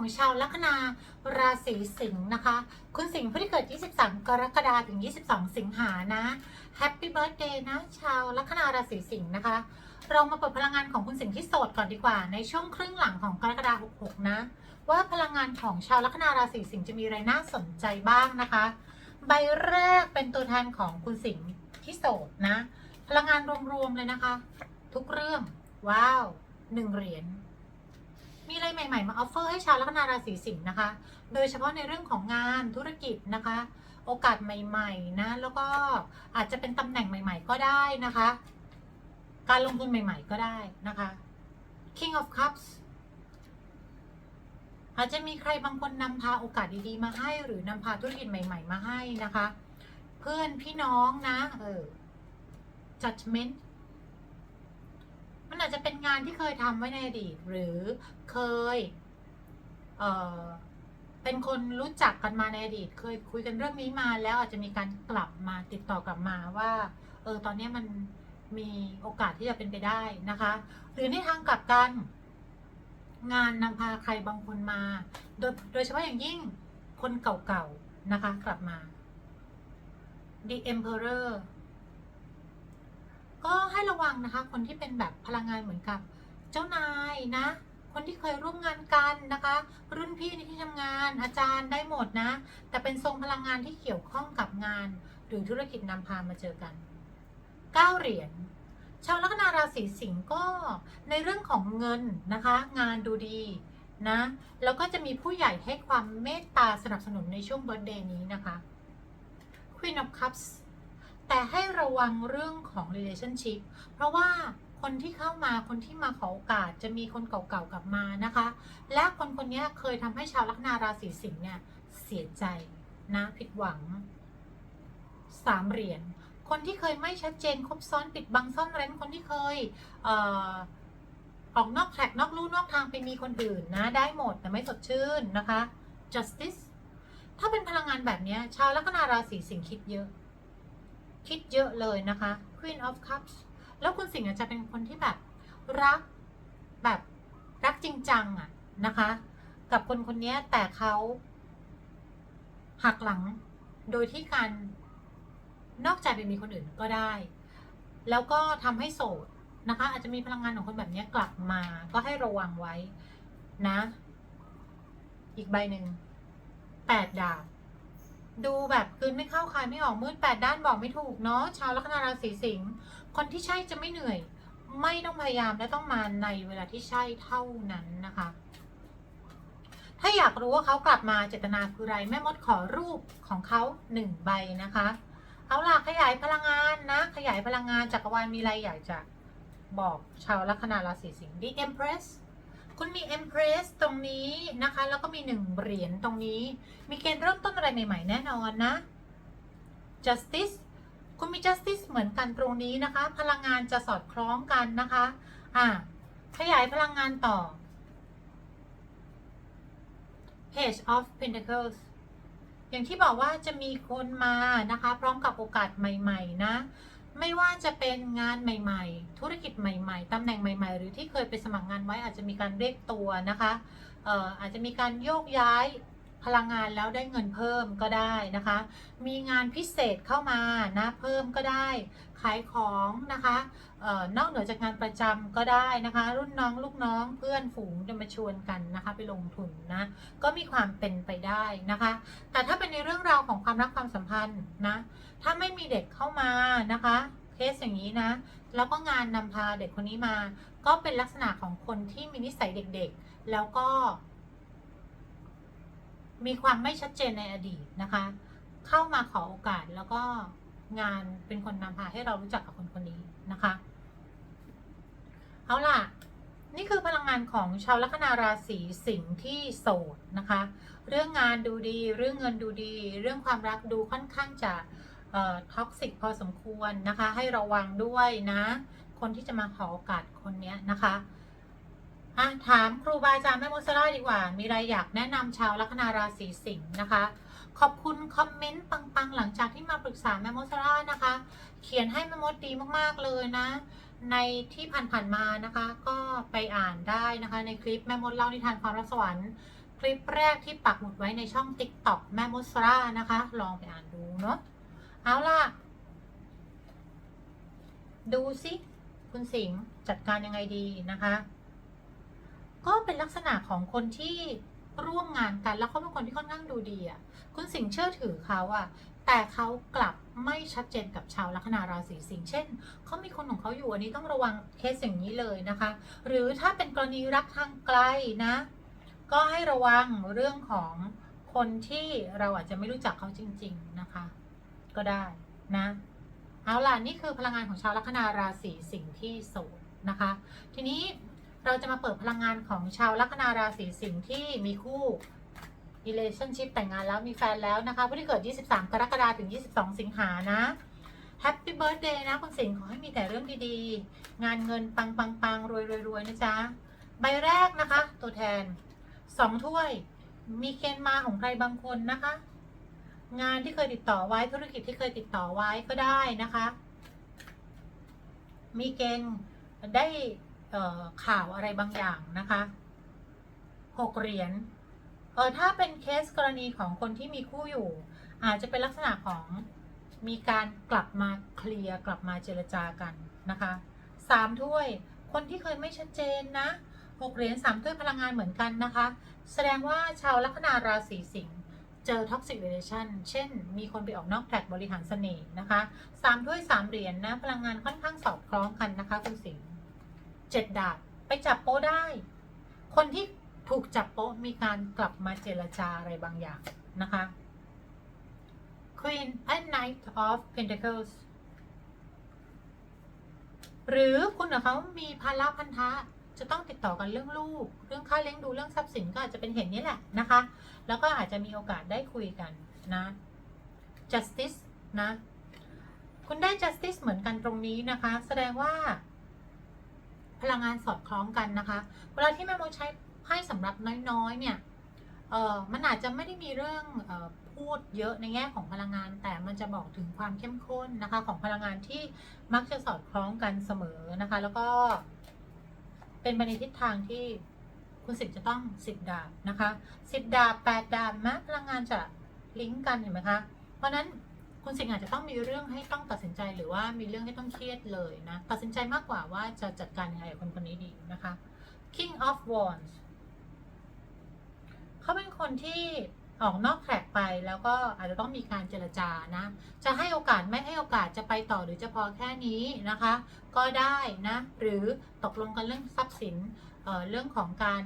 ของชาวลัคนาราศีสิงห์นะคะ คุณสิงห์ผู้ที่เกิด 23 กรกฎาคมถึง 22 สิงหานะแฮปปี้เบิร์ a เดย์นะ ชาวลัคนาราศีสิงห์นะคะ เรามาเปิดพลังงานของคุณสิงห์ที่โสดก่อนดีกว่า ในช่วงครึ่งหลังของกรกฎาคม 66 นะ ว่าพลังงานของชาวลัคนาราศีสิงห์จะมีอะไรน่าสนใจบ้างนะคะ ใบแรกเป็นตัวแทนของคุณสิงห์ที่โสดนะ พลังงานรวมๆเลยนะคะ ทุกเรื่องว้าวหนึ่งเหรียญ มีอะไรใหม่ๆ มาออฟเฟอร์ให้ชาวลัคนาราศีสิงห์นะคะ โดยเฉพาะในเรื่องของงานธุรกิจนะคะ โอกาสใหม่ๆนะ แล้วก็อาจจะเป็นตำแหน่งใหม่ ๆ ก็ได้นะคะ การลงทุนใหม่ ๆ ก็ได้นะคะ King of Cups อาจจะมีใครบางคนนำพาโอกาสดีๆมาให้ หรือนำพาธุรกิจใหม่ ๆ มาให้นะคะ เพื่อนพี่น้องนะ เออ judgment อาจจะเป็นงานที่เคยทำไว้ในอดีต หรือเคยเออเป็นคนรู้จักกันมาในอดีต เคยคุยกันเรื่องนี้มาแล้วอาจจะมีการกลับมาติดต่อกลับมาว่าเออตอนนี้มันมีโอกาสที่จะเป็นไปได้นะคะ หรือในทางกลับกัน งานนำพาใครบางคนมา โดยโดยเฉพาะอย่างยิ่งคนเก่าๆนะคะ กลับมา The Emperor ก็ให้ระวังนะคะ คนที่เป็นแบบพลังงานเหมือนกับเจ้านายนะ คนที่เคยร่วมงานกันนะคะ รุ่นพี่ในที่ทำงาน อาจารย์ได้หมดนะ แต่เป็นทรงพลังงานที่เกี่ยวข้องกับงาน หรือธุรกิจนำพามาเจอกันเก้าเหรียญชาวลัคนาราศีสิงห์ก็ในเรื่องของเงินนะคะ งานดูดีนะ แล้วก็จะมีผู้ใหญ่ให้ความเมตตาสนับสนุนในช่วงเบิร์ d เดย์นี้นะคะ Queen of Cups แต่ให้ระวังเรื่องของ relationship เพราะว่าคนที่เข้ามาคนที่มาขอโอกาสจะมีคนเก่าๆกลับมานะคะ และคนคนนี้เคยทำให้ชาวลัคนาราศีสิงห์เนี่ยเสียใจนะผิดหวังสามเหรียญคนที่เคยไม่ชัดเจนคบซ้อนปิดบังซ่อนเร้นคนที่เคยเอ่อออกนอกแทร็กนอกลู่นอกทางไปมีคนอื่นนะได้หมดแต่ไม่สดชื่นนะคะ justice ถ้าเป็นพลังงานแบบนี้ชาวลัคนาราศีสิงห์คิดเยอะ คิดเยอะเลยนะคะ Queen of Cups แล้วคุณสิงห์จจะเป็นคนที่แบบรักแบบรักจริงจังอะนะคะ กับคนคนนี้แต่เขาหักหลังโดยที่การนอกใจไปมีคนอื่นก็ได้ แล้วก็ทำให้โสดนะคะ อาจจะมีพลังงานของคนแบบนี้กลับมา ก็ให้ระวังไว้นะ อีกใบหนึ่งแปดดาบ ดูแบบคืนไม่เข้าคายไม่ออกมืดแปดด้านบอกไม่ถูกเนาะชาวลัคนาราศีสิงห์คนที่ใช่จะไม่เหนื่อย ไม่ต้องพยายามและต้องมาในเวลาที่ใช่เท่านั้นนะคะ ถ้าอยากรู้ว่าเขากลับมาเจตนาคืออะไรแม่มดขอรูปของเขาหนึ่งใบนะคะเอาล่ะขยายพลังงานนะ ขยายพลังงานจักรวาลมีอะไรอยากจะบอกชาวลัคนาราศีสิงห์ The Empress คุณมี Empress ตรงนี้นะคะ แล้วก็มีหนึ่งเหรียญตรงนี้ มีเกณฑ์เริ่มต้นอะไรใหม่ ๆ แน่นอนนะ justice คุณมี justice เหมือนกันตรงนี้นะคะ พลังงานจะสอดคล้องกันนะคะ อะขยายพลังงานต่อ page of pentacles อย่างที่บอกว่าจะมีคนมานะคะ พร้อมกับโอกาสใหม่ ๆ นะ ไม่ว่าจะเป็นงานใหม่ ๆ ธุรกิจใหม่ ๆตำแหน่งใหม่ ๆ หรือที่เคยไปสมัครงานไว้อาจจะมีการเรียกตัวนะคะเอ่ออาจจะมีการโยกย้าย พลังงานแล้วได้เงินเพิ่มก็ได้นะคะ มีงานพิเศษเข้ามานะเพิ่มก็ได้ ขายของนะคะออนอกเหนือจากงานประจำก็ได้นะคะ รุ่นน้องลูกน้องเพื่อนฝูงจะมาชวนกันนะคะไปลงทุนนะก็มีความเป็นไปได้นะคะ แต่ถ้าเป็นในเรื่องราวของความรักความสัมพันธ์นะถ้าไม่มีเด็กเข้ามานะคะเคสอย่างนี้นะแล้วก็งานนำพาเด็กคนนี้มา ก็เป็นลักษณะของคนที่มีนิสัยเด็กๆ แล้วก็ มีความไม่ชัดเจนในอดีตนะคะ เข้ามาขอโอกาสแล้วก็งานเป็นคนนำพาให้เรารู้จักกับคนคนนี้นะคะ เอาล่ะ นี่คือพลังงานของชาวลัคนาราศีสิงห์ที่โสดนะคะ เรื่องงานดูดี เรื่องเงินดูดี เรื่องความรักดูค่อนข้างจะท็อกซิกพอสมควรนะคะ ให้ระวังด้วยนะ คนที่จะมาขอโอกาสคนเนี้ยนะคะ อะถามครูบาอาจารย์แม่มดสลาดีกว่า มีอะไรอยากแนะนำชาวลัคนาราศีสิงห์นะคะ ขอบคุณคอมเมนต์ปังๆ หลังจากที่มาปรึกษาแม่มดสลานะคะ เขียนให้แม่มดดีมากๆเลยนะ ในที่ผ่านๆมานะคะ ก็ไปอ่านได้นะคะ ในคลิปแม่มดเล่านิทานความรักสวรรค์คลิปแรกที่ปักหมุดไว้ในช่อง TikTok แม่มดสรานะคะ ลองไปอ่านดูเนาะเอาล่ะ ดูสิคุณสิงห์จัดการยังไงดีนะคะ ก็เป็นลักษณะของคนที่ร่วมงานกันแล้วเขาเป็นคนที่ค่อนข้างดูดีอะคุณสิงเชื่อถือเขาอะแต่เขากลับไม่ชัดเจนกับชาวลัคนาราศีสิงห์เช่นเขามีคนของเขาอยู่อันนี้ต้องระวังเคสอย่างนี้เลยนะคะ หรือถ้าเป็นกรณีรักทางไกลนะ ก็ให้ระวังเรื่องของคนที่เราอาจจะไม่รู้จักเขาจริง ๆนะคะ ก็ได้นะเอาล่ะนี่คือพลังงานของชาวลัคนาราศีสิงห์ที่โสดนะคะ ทีนี้ เราจะมาเปิดพลังงานของชาวลัคนาราศีสิงห์ที่มีคู่ relationship แต่งงานแล้วมีแฟนแล้วนะคะผู้ที่เกิด 23 กรกฎาคมถึง 22 สิงหานะ Happy Birthday นะคุณสิงห์ขอให้มีแต่เรื่องดีๆ งานเงินปังปังปังรวยรวยรวยนะจ๊ะ ใบแรกนะคะ ตัวแทน 2 ถ้วย มีเกณฑ์มาของใครบางคนนะคะ งานที่เคยติดต่อไว้ธุรกิจที่เคยติดต่อไว้ก็ได้นะคะ มีเกณฑ์ได้ ข่าวอะไรบางอย่างนะคะหกเหรียญเออถ้าเป็นเคสกรณีของคนที่มีคู่อยู่ อาจจะเป็นลักษณะของมีการกลับมาเคลียร์กลับมาเจรจากันนะคะสามถ้วยคนที่เคยไม่ชัดเจนนะหกเหรียญสามถ้วยพลังงานเหมือนกันนะคะ แสดงว่าชาวลัคนาราศีสิงห์เจอท็อกซิ r เ l a t i o n เช่น มีคนไปออกนอกแท็กบริหารเสน่ห์นะคะสามถ้วยสามเหรียญนะ พลังงานค่อนข้างสอดคล้องกันนะคะคุณสิงห์ เจ็ดดาบไปจับโป๊ได้ คนที่ถูกจับโป๊มีการกลับมาเจรจาอะไรบางอย่างนะคะ Queen and Knight of Pentacles หรือคุณกับเขามีภาระพันธะจะต้องติดต่อกันเรื่องลูก เรื่องค่าเลี้ยงดูเรื่องทรัพย์สินก็อาจจะเป็นเห็นนี้แหละนะคะ แล้วก็อาจจะมีโอกาสได้คุยกันนะ justice นะ คุณได้ justice เหมือนกันตรงนี้นะคะ แสดงว่า พลังงานสอดคล้องกันนะคะ เวลาที่แม่โมใช้ไพ่สำหรับน้อยๆเนี่ยเออมันอาจจะไม่ได้มีเรื่องเออพูดเยอะในแง่ของพลังงาน แต่มันจะบอกถึงความเข้มข้นนะคะ ของพลังงานที่มักจะสอดคล้องกันเสมอนะคะ แล้วก็ เป็นไปในทิศทางที่คุณสิทธิ์จะต้องสิบดาบนะคะสิบดาบแปดดาบแม้พลังงานจะลิงก์กันเห็นไหมคะ เพราะนั้น คุณสิงห์อาจจะต้องมีเรื่องให้ต้องตัดสินใจหรือว่ามีเรื่องให้ต้องเครียดเลยนะ ตัดสินใจมากกว่าว่าจะจัดการยังไงกับคนคนนี้ดีนะคะ King of Wands เขาเป็นคนที่ออกนอกแทร็กไปแล้วก็อาจจะต้องมีการเจรจานะ จะให้โอกาสไม่ให้โอกาสจะไปต่อหรือจะพอแค่นี้นะคะ ก็ได้นะ หรือตกลงกันเรื่องทรัพย์สินเเรื่องของการ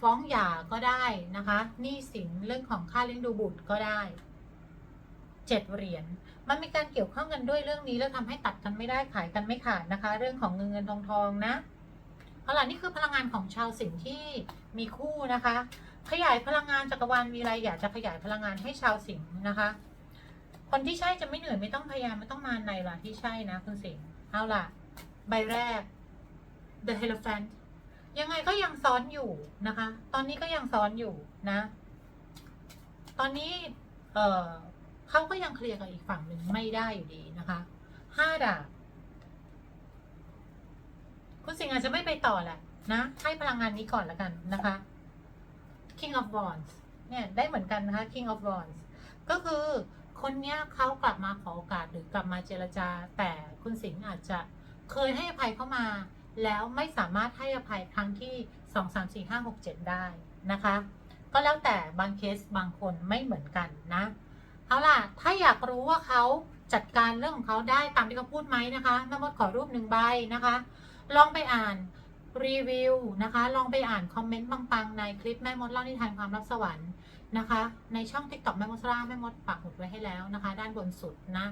ฟ้องหย่าก็ได้นะคะหนี้สินเรื่องของค่าเลี้ยงดูบุตรก็ได้ เจ็ดเหรียญมันมีการเกี่ยวข้องกันด้วยเรื่องนี้แล้วทำให้ตัดกันไม่ได้ขายกันไม่ขาดนะคะ เรื่องของเงินเงินทองทองนะเอาล่ะนี่คือพลังงานของชาวสิงห์ที่มีคู่นะคะ ขยายพลังงานจักรวาลมีอะไรอยากจะขยายพลังงานให้ชาวสิงห์นะคะ คนที่ใช่จะไม่เหนื่อยไม่ต้องพยายามไม่ต้องมาในล่ะที่ใช่นะคุณสิงห์เอาล่ะ ใบแรก The Elephant ยังไงก็ยังซ้อนอยู่นะคะ ตอนนี้ก็ยังซ้อนอยู่นะ ตอนนี้ เอ่อ เขาก็ยังเคลียร์กับอีกฝั่งหนึ่งไม่ได้อยู่ดีนะคะห้าดาบคุณสิงห์อาจจะไม่ไปต่อแหละนะ ให้พลังงานนี้ก่อนแล้วกันนะคะ King of Wands เนี่ยได้เหมือนกันนะคะ King of Wands ก็คือคนเนี้ยเขากลับมาขอโอกาสหรือกลับมาเจรจา แต่คุณสิงห์อาจจะเคยให้อภัยเข้ามา แล้วไม่สามารถให้อภัยครั้งที่2 3 4 5 6 7ได้นะคะ ก็แล้วแต่บางเคสบางคนไม่เหมือนกันนะ เอาล่ะ ถ้าอยากรู้ว่าเขาจัดการเรื่องของเขาได้ตามที่เขาพูดไหมนะคะแม่มดขอรูปหนึ่งใบนะคะ ลองไปอ่านรีวิวนะคะ ลองไปอ่านคอมเมนต์ปังๆ ในคลิปแม่มดเล่านิทานความลับสวรรค์นะคะ ในช่อง TikTok แม่มดสราแม่มดปักหมุดไว้ให้แล้วนะคะ ด้านบนสุดนะ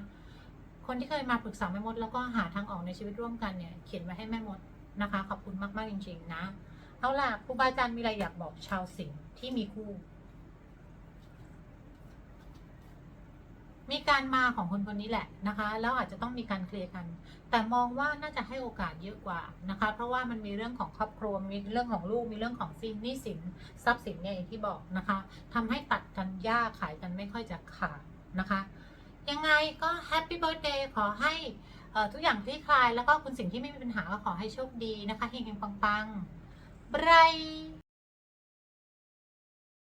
คนที่เคยมาปรึกษาแม่มดแล้วก็หาทางออกในชีวิตร่วมกันเนี่ย เขียนไว้ให้แม่มดนะคะ ขอบคุณมากๆจริง ๆ นะ เอาล่ะครูบาอาจารย์มีอะไรอยากบอกชาวสิงห์ที่มีคู่ มีการมาของคนคนนี้แหละนะคะ แล้วอาจจะต้องมีการเคลียร์กัน แต่มองว่าน่าจะให้โอกาสเยอะกว่านะคะ เพราะว่ามันมีเรื่องของครอบครัวมีเรื่องของลูกมีเรื่องของสินนี้สินทรัพย์สินเนี่ยอย่างที่บอกนะคะทำให้ตัดกันยากขายกันไม่ค่อยจะขาดนะคะ ยังไงก็แฮปปี้เบิร์ a เดย์ขอให้ทุกอย่างคลี่คลาย แล้วก็คุณสิ่งที่ไม่มีปัญหาก็ขอให้โชคดีนะคะเฮงๆปังๆไบร